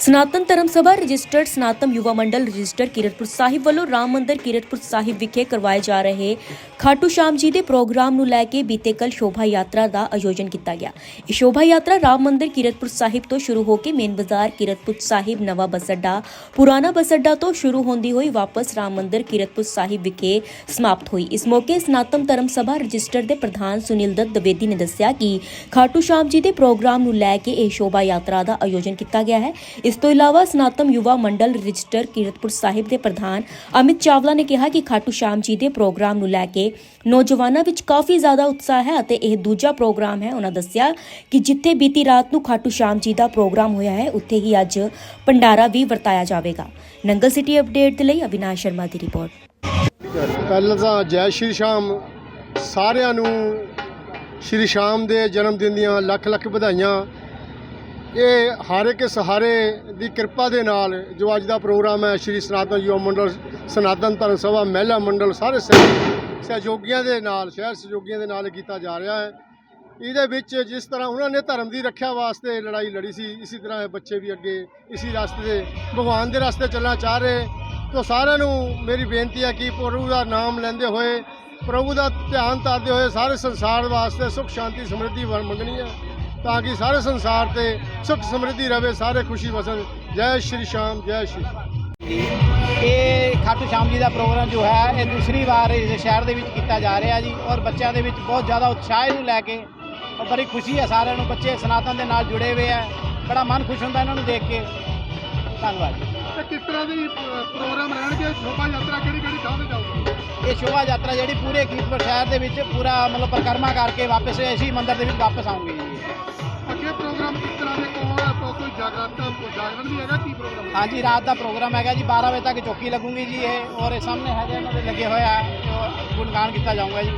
ਸਨਾਤਨ Dharam Sabha registered Sanatan Yuva Mandal register Kiratpur Sahib ਵੱਲੋਂ ਰਾਮ ਮੰਦਿਰ ਕੀਰਤਪੁਰ ਸਾਹਿਬ ਵਿਖੇ ਕਰਵਾਏ ਜਾ ਰਹੇ ਖਾਟੂ ਸ਼ਾਮ ਜੀ ਦੇ ਪ੍ਰੋਗਰਾਮ ਨੂੰ ਲੈ ਕੇ ਬੀਤੇ ਕੱਲ ਸ਼ੋਭਾ ਯਾਤਰਾ ਦਾ ਆਯੋਜਨ ਕੀਤਾ ਗਿਆ। ਇਹ ਸ਼ੋਭਾ ਯਾਤਰਾ ਰਾਮ ਮੰਦਿਰ ਕੀਰਤਪੁਰ ਸਾਹਿਬ ਤੋਂ ਸ਼ੁਰੂ ਹੋ ਕੇ ਮੇਨ ਬਾਜ਼ਾਰ ਕੀਰਤਪੁਰ ਸਾਹਿਬ ਨਵਾਂ ਬਸੱਡਾ ਪੁਰਾਣਾ ਬਸੱਡਾ ਤੋਂ ਸ਼ੁਰੂ ਹੁੰਦੀ ਹੋਈ ਵਾਪਸ ਰਾਮ ਮੰਦਿਰ ਕੀਰਤਪੁਰ ਸਾਹਿਬ ਵਿਖੇ ਸਮਾਪਤ ਹੋਈ। ਇਸ ਮੌਕੇ ਸਨਾਤਨ ਧਰਮ ਸਭਾ ਰਜਿਸਟਰ ਦੇ ਪ੍ਰਧਾਨ ਸੁਨੀਲ ਦੱਤ ਦਵੇਦੀ ਨੇ ਦੱਸਿਆ ਕਿ ਖਾਟੂ ਸ਼ਾਮ ਜੀ ਦੇ ਪ੍ਰੋਗਰਾਮ ਨੂੰ ਲੈ ਕੇ ਇਹ ਸ਼ੋਭਾ ਯਾਤਰਾ ਦਾ ਆਯੋਜਨ ਕੀਤਾ ਗਿਆ ਹੈ। ਇਸ ਤੋਂ ਇਲਾਵਾ ਸਨਾਤਮ ਯੁਵਾ ਮੰਡਲ ਰਜਿਸਟਰ ਕੀਰਤਪੁਰ ਸਾਹਿਬ ਦੇ ਪ੍ਰਧਾਨ ਅਮਿਤ ਚਾਵਲਾ ਨੇ ਕਿਹਾ ਕਿ ਖਾਟੂ ਸ਼ਾਮ ਜੀ ਦੇ ਪ੍ਰੋਗਰਾਮ ਨੂੰ ਲੈ ਕੇ ਨੌਜਵਾਨਾਂ ਵਿੱਚ ਕਾਫੀ ਜ਼ਿਆਦਾ ਉਤਸ਼ਾਹ ਹੈ ਅਤੇ ਇਹ ਦੂਜਾ ਪ੍ਰੋਗਰਾਮ ਹੈ। ਉਹਨਾਂ ਦੱਸਿਆ ਕਿ ਜਿੱਥੇ ਬੀਤੀ ਰਾਤ ਨੂੰ ਖਾਟੂ ਸ਼ਾਮ ਜੀ ਦਾ ਪ੍ਰੋਗਰਾਮ ਹੋਇਆ ਹੈ, ਉੱਥੇ ਹੀ ਅੱਜ ਭੰਡਾਰਾ ਵੀ ਵਰਤਾਇਆ ਜਾਵੇਗਾ। ਨੰਗਲ ਸਿਟੀ ਅਪਡੇਟ ਦੇ ਲਈ ਅਵਿਨਾਸ਼ ਸ਼ਰਮਾ ਦੀ ਰਿਪੋਰਟ। ਪਹਿਲਾਂ ਤਾਂ ਜੈ ਸ਼੍ਰੀ ਸ਼ਾਮ ਸਾਰਿਆਂ ਨੂੰ ਸ਼੍ਰੀ ਸ਼ਾਮ ਦੇ ਜਨਮ ਦਿਨ ਦੀਆਂ ਲੱਖ ਲੱਖ ਵਧਾਈਆਂ। ਇਹ ਹਰ ਇੱਕ ਸਹਾਰੇ ਦੀ ਕਿਰਪਾ ਦੇ ਨਾਲ ਜੋ ਅੱਜ ਦਾ ਪ੍ਰੋਗਰਾਮ ਹੈ, ਸ਼੍ਰੀ ਸਨਾਤਨ ਯੁਵਾ ਮੰਡਲ, ਸਨਾਤਨ ਧਰਮ ਸਭਾ, ਮਹਿਲਾ ਮੰਡਲ, ਸਾਰੇ ਸਹਿਯੋਗੀਆਂ ਦੇ ਨਾਲ, ਸ਼ਹਿਰ ਸਹਿਯੋਗੀਆਂ ਦੇ ਨਾਲ ਕੀਤਾ ਜਾ ਰਿਹਾ ਹੈ। ਇਹਦੇ ਵਿੱਚ ਜਿਸ ਤਰ੍ਹਾਂ ਉਹਨਾਂ ਨੇ ਧਰਮ ਦੀ ਰੱਖਿਆ ਵਾਸਤੇ ਲੜਾਈ ਲੜੀ ਸੀ, ਇਸੇ ਤਰ੍ਹਾਂ ਬੱਚੇ ਵੀ ਅੱਗੇ ਇਸੇ ਰਸਤੇ ਦੇ, ਭਗਵਾਨ ਦੇ ਰਸਤੇ ਚੱਲਣਾ ਚਾਹ ਰਹੇ। ਤੋ ਸਾਰਿਆਂ ਨੂੰ ਮੇਰੀ ਬੇਨਤੀ ਹੈ ਕਿ ਪ੍ਰਭੂ ਦਾ ਨਾਮ ਲੈਂਦੇ ਹੋਏ, ਪ੍ਰਭੂ ਦਾ ਧਿਆਨ ਧਰਦੇ ਹੋਏ ਸਾਰੇ ਸੰਸਾਰ ਵਾਸਤੇ ਸੁਖ, ਸ਼ਾਂਤੀ, ਸਮਰਿੱਧੀ ਮੰਗਣੀ ਹੈ। ਤਾਂ ਕਿ ਸਾਰੇ ਸੰਸਾਰ ਤੇ ਸੁਖ ਸਮਰਿੱਧੀ ਰਵੇ ਸਾਰੇ ਖੁਸ਼ੀ ਵਸਣ। ਜੈ ਸ਼੍ਰੀ ਸ਼ਾਮ ਜੈ ਸ਼੍ਰੀ ਇਹ ਖਾਟੂ ਸ਼ਾਮ ਜੀ ਦਾ ਪ੍ਰੋਗਰਾਮ ਜੋ ਹੈ ਇਹ ਦੂਸਰੀ ਵਾਰ ਇਸ ਸ਼ਹਿਰ ਦੇ ਵਿੱਚ ਕੀਤਾ ਜਾ ਰਿਹਾ ਜੀ ਔਰ ਬੱਚਿਆਂ ਦੇ ਵਿੱਚ ਬਹੁਤ ਜ਼ਿਆਦਾ ਉਤਸ਼ਾਹ ਇਹਨੂੰ ਲੈ ਕੇ। ਔਰ ਬੜੀ ਖੁਸ਼ੀ ਹੈ ਸਾਰਿਆਂ ਨੂੰ ਬੱਚੇ ਸਨਾਤਨ ਦੇ ਨਾਲ ਜੁੜੇ ਹੋਏ ਆ। ਬੜਾ ਮਨ ਖੁਸ਼ ਹੁੰਦਾ ਇਹਨਾਂ ਨੂੰ ਦੇਖ ਕੇ। ਧੰਨਵਾਦ ਜੀ। ਤੇ ਕਿਸ ਤਰ੍ਹਾਂ ਦੀ ਪ੍ਰੋਗਰਾਮ ਰਹਿਣਗੇ? ਸ਼ੋਭਾ ਯਾਤਰਾ ਕਿਹੜੀ ਕਿਹੜੀ ਥਾਂ ਤੇ ਇਹ ਸ਼ੋਭਾ ਯਾਤਰਾ ਜਿਹੜੀ ਪੂਰੇ ਕੀਰਤਪੁਰ ਸ਼ਹਿਰ ਦੇ ਵਿੱਚ ਪੂਰਾ ਮਤਲਬ ਪਰਿਕਰਮਾ ਕਰਕੇ ਵਾਪਸ ਇਸੀ ਮੰਦਿਰ ਦੇ ਵਿੱਚ ਵਾਪਸ ਆਉਂਗੇ ਜੀ। ਅੱਗੇ ਪ੍ਰੋਗਰਾਮ ਕਿਸ ਤਰ੍ਹਾਂ ਦੇ ਕੋਲ ਕੋਈ ਜਾਗਰਤਾ ਜਾਗਰਣ ਵੀ ਹੈਗਾ? ਕੀ ਪ੍ਰੋਗਰਾਮ ਹਾਂਜੀ ਰਾਤ ਦਾ ਪ੍ਰੋਗਰਾਮ ਹੈਗਾ ਜੀ 12 ਵਜੇ ਤੱਕ ਚੌਕੀ ਲੱਗੂਗੀ ਜੀ ਇਹ ਔਰ ਇਹ ਸਾਹਮਣੇ ਹੈਗੇ ਇਹਨਾਂ ਦੇ ਲੱਗੇ ਹੋਏ ਆ ਉਹ ਗੁਣਗਾਨ ਕੀਤਾ ਜਾਊਗਾ ਜੀ।